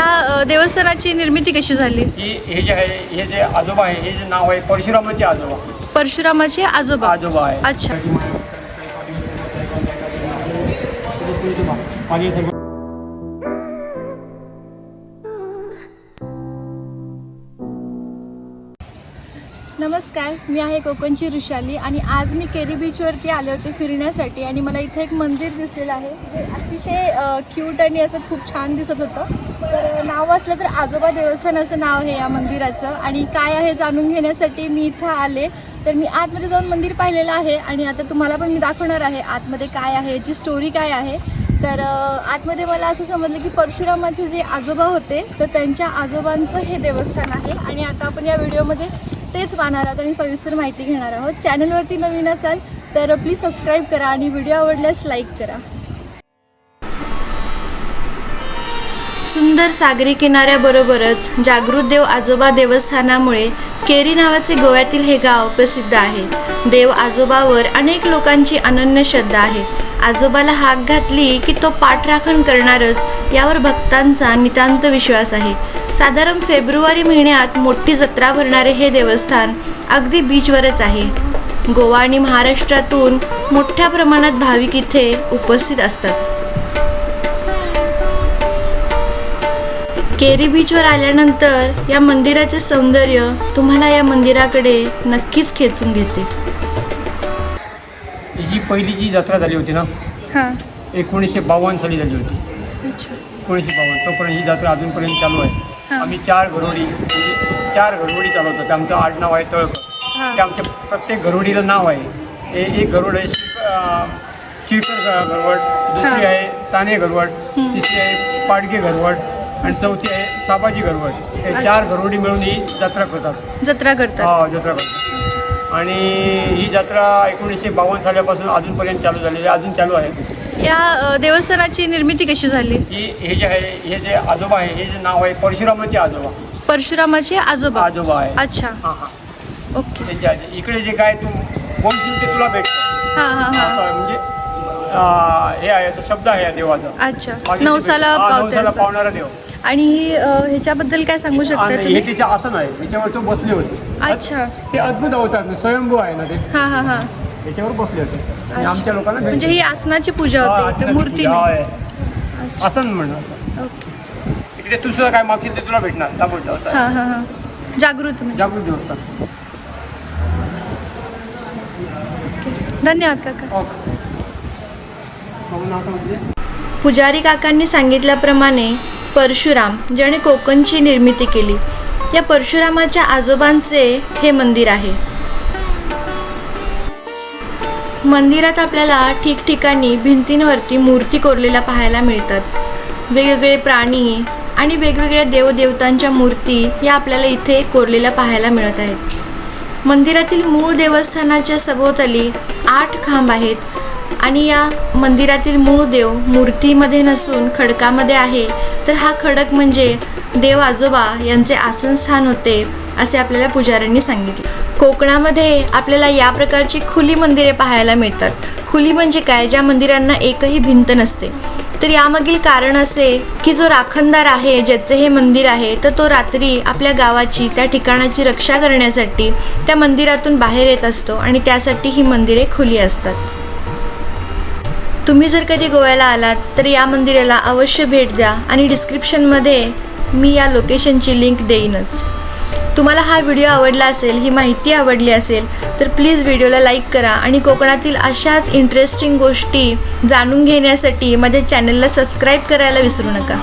अ, देवस्थानाची निर्मिती कशी झाली ही हे जे आहे हे जे आजोबा आहे हे जे नाव आहे परशुरामाचे आजोबा परशुरामाचे आजोबा आजोबा आहे अच्छा नमस्कार मी आहे कोकणची ऋषाली आणि आज मी केरी बीचवरती आले होते फिरण्यासाठी आणि मला इथे एक मंदिर दिसलेलं आहे. अतिशय क्यूट आणि असं खूप छान दिसत होतं. तर नाव असलं तर आजोबा देवस्थान असं नाव आहे या मंदिराचं आणि काय आहे जाणून घेण्यासाठी मी इथं आले. तर मी आतमध्ये जाऊन मंदिर पाहिलेलं आहे आणि आता तुम्हाला पण मी दाखवणार आहे आतमध्ये काय आहे याची स्टोरी काय आहे. तर आतमध्ये मला असं समजलं की परशुरामाचे जे आजोबा होते तर त्यांच्या आजोबांचं हे देवस्थान आहे. आणि आता आपण या व्हिडिओमध्ये तेच पाहणार आहोत आणि सविस्तर माहिती घेणार आहोत. चॅनलवरती नवीन असाल तर प्लीज सबस्क्राईब करा आणि व्हिडिओ आवडल्यास लाईक करा. सुंदर सागरी किनाऱ्याबरोबरच जागृत देव आजोबा देवस्थानामुळे केरी नावाचे गोव्यातील हे गाव प्रसिद्ध आहे. देव आजोबावर अनेक लोकांची अनन्य श्रद्धा आहे. आजोबाला हाक घातली की तो पाठराखण करणारच यावर भक्तांचा नितांत विश्वास आहे. साधारण फेब्रुवारी महिन्यात मोठी जत्रा भरणारे हे देवस्थान अगदी बीचवरच आहे. गोवा आणि महाराष्ट्रातून मोठ्या प्रमाणात भाविक इथे उपस्थित असतात. केरी बीचवर आल्यानंतर या मंदिराचे सौंदर्य तुम्हाला या मंदिराकडे नक्कीच खेचून घेते. ही पहिली जी जत्रा झाली होती ना हां. एकोणीसशे बावन्न साली झाली होती. अच्छा. एकोणीसशे बावन्न तोपर्यंत ही जत्रा अजूनपर्यंत चालू आहे. हां. आम्ही चार घरोडी चार घरोडी चालवतो ते आमचं आडनाव आहे तळकर हां. ते आमच्या प्रत्येक घरोडीला नाव आहे. हे एक घरोड आहे अं, घ- घरवड दुसरी हां. आहे ताने घरवड तिसरी आहे पाडगे घरवड आणि चौथी आहे साबाजी घरवड. हे अच्छा. चार घरोडी मिळून ही जत्रा करतात. जत्रा करतात. हा जत्रा करतात. आणि ही जत्रा एकोणीसशे बावन्न सालापासून अजूनपर्यंत चालू झालेली आहे. अजून चालू आहे. या अ, देवस्थानाची निर्मिती कशी झाली? ही हे जे आहे हे जे आजोबा आहे हे जे नाव आहे परशुरामाचे आजोबा. परशुरामाचे आजोबा? आजोबा आहे. अच्छा. हां हां. ओके. त्याच्या आधी. इकडे जे काय तू बोलशील ते तुला भेटतं. हां हां हां. आहे. म्हणजे अं, हे आहे असं शब्द आहे या देवाचा. अच्छा. नवसाला हा, पावते नवसाला असं. पावणारा देव. आणि ही, ह्याच्याबद्दल काय सांगू शकता हे आसन आहे त्याच्यावर तो बसले होते. अच्छा. ते अद्भुत अवतार स्वयंभू आहे ना ते. हां हां हां. त्याच्यावर बसले होते. आणि आमच्या लोकांना म्हणजे. ही आसनाची पूजा होती मूर्ती. आसन म्हणणं ओके. इकडे तू सुद्धा काय मागशील ते तुला भेटणार. असं. हां हां हां. जागृत म्हणजे. जागृत धन्यवाद काका. पुजारी काकांनी सांगितल्याप्रमाणे परशुराम ज्याने कोकणची निर्मिती केली. या परशुरामाच्या आजोबांचे हे मंदिर आहे. मंदिरात आपल्याला ठिकठिकाणी भिंतींवरती मूर्ती कोरलेल्या पाहायला मिळतात. वेगवेगळे प्राणी आणि वेगवेगळ्या देवदेवतांच्या मूर्ती या आपल्याला इथे कोरलेल्या पाहायला मिळत आहेत. मंदिरातील मूळ देवस्थानाच्या सभोवताली आठ खांब आहेत. आणि या मंदिरातील मूळ देव मूर्तीमध्ये नसून खडकामध्ये आहे तर हा खडक म्हणजे देव आजोबा यांचे आसनस्थान होते असे आपल्याला पुजाऱ्यांनी सांगितले. कोकणामध्ये आपल्याला या प्रकारची खुली मंदिरे पाहायला मिळतात. खुली म्हणजे काय? ज्या मंदिरांना एकही भिंत नसते. तर यामागील कारण असे की जो राखणदार आहे ज्याचे हे मंदिर आहे तर तो रात्री आपल्या गावाची त्या ठिकाणाची रक्षा करण्यासाठी त्या मंदिरातून बाहेर येत असतो आणि त्यासाठी ही मंदिरे खुली असतात. तुम्ही जर कधी गोव्याला आलात तर या मंदिराला अवश्य भेट द्या आणि डिस्क्रिप्शनमध्ये मी या लोकेशनची लिंक देईनच. तुम्हाला हा व्हिडिओ आवडला असेल ही माहिती आवडली असेल तर प्लीज व्हिडिओला लाईक करा आणि कोकणातील अशाच इंटरेस्टिंग गोष्टी जाणून घेण्यासाठी माझ्या चॅनलला सबस्क्राईब करायला विसरू नका.